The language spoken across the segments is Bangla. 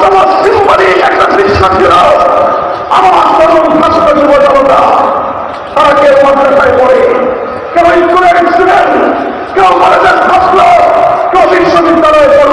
অথবা সিম্বলি একটা বিশ্বাস দাও আমার তরুণ ছাত্র যুব জনতা তারা কেউ মাদ্রাসায় পড়ে, কেউ স্কুলের স্টুডেন্ট, কেউ কলেজের ছাত্র, কেউ বিশ্ববিদ্যালয়ে পড়ে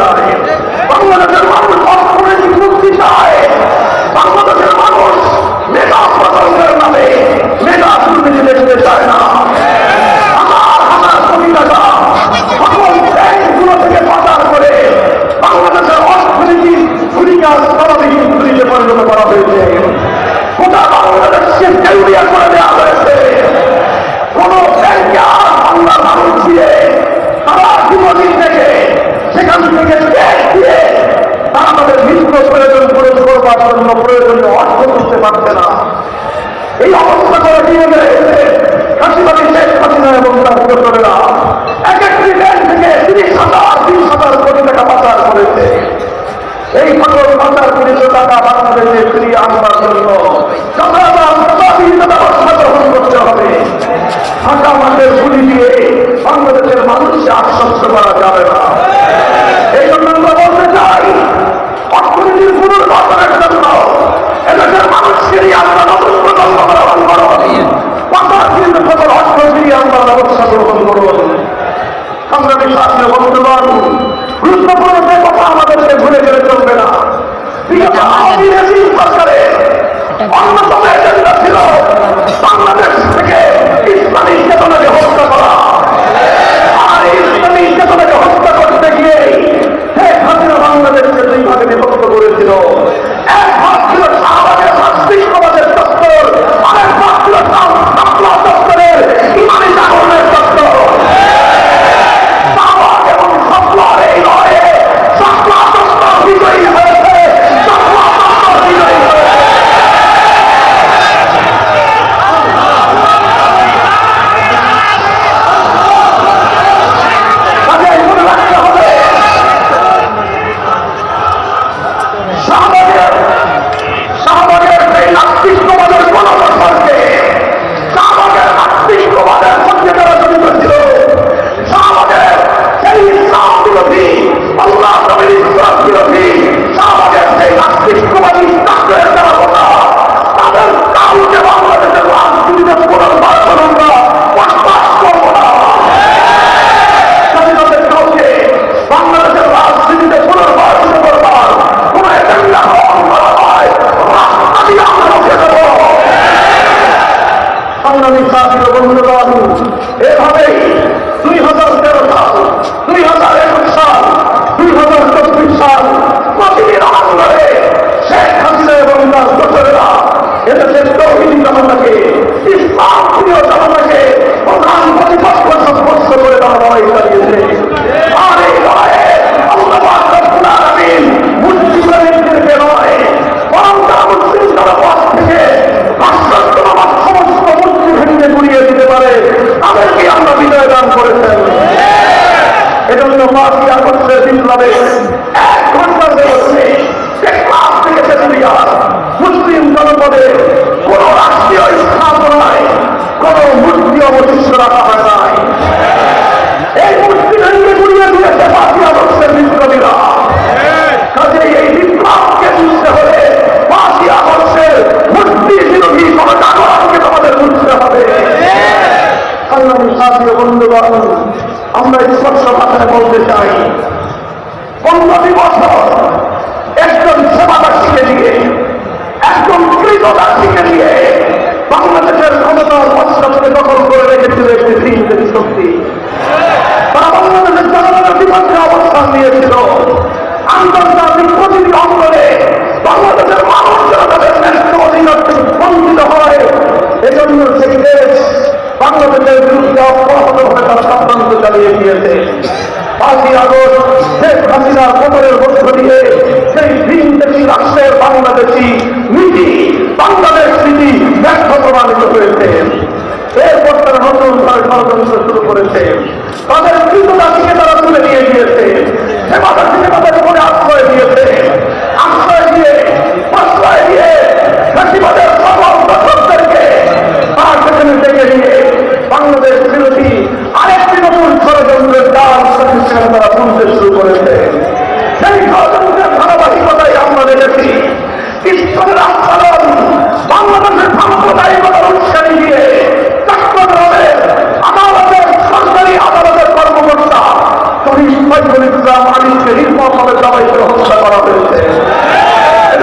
চায় বাংলাদেশের মানুষ অর্থনৈতিক মুক্তি চায়। বাংলাদেশের মানুষ মেধা প্রচন্ডের নামে মেধা দুর্নীতি দেখতে চায় না। সকল ভাষা পীড়িত টাকা বাংলাদেশে ফিরিয়ে আনবার মানুষকে আশ্বস্ত করা যাবে না। এই জন্য আমরা বলতে চাই, অর্থনীতির পুনর্বাসনের নিয়েছিল। আন্তর্জাতিক প্রতিটি অঙ্গনে বাংলাদেশের মানুষরা তাদের ন্যায্য অধিকার থেকে বঞ্চিত হয় এজন্য সেই দেশ বাংলাদেশের বিরুদ্ধে অব্যাহতভাবে তারা চক্রান্ত চালিয়ে দিয়েছে পাঁচই আগস্ট শেখ হাসিনার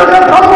Allah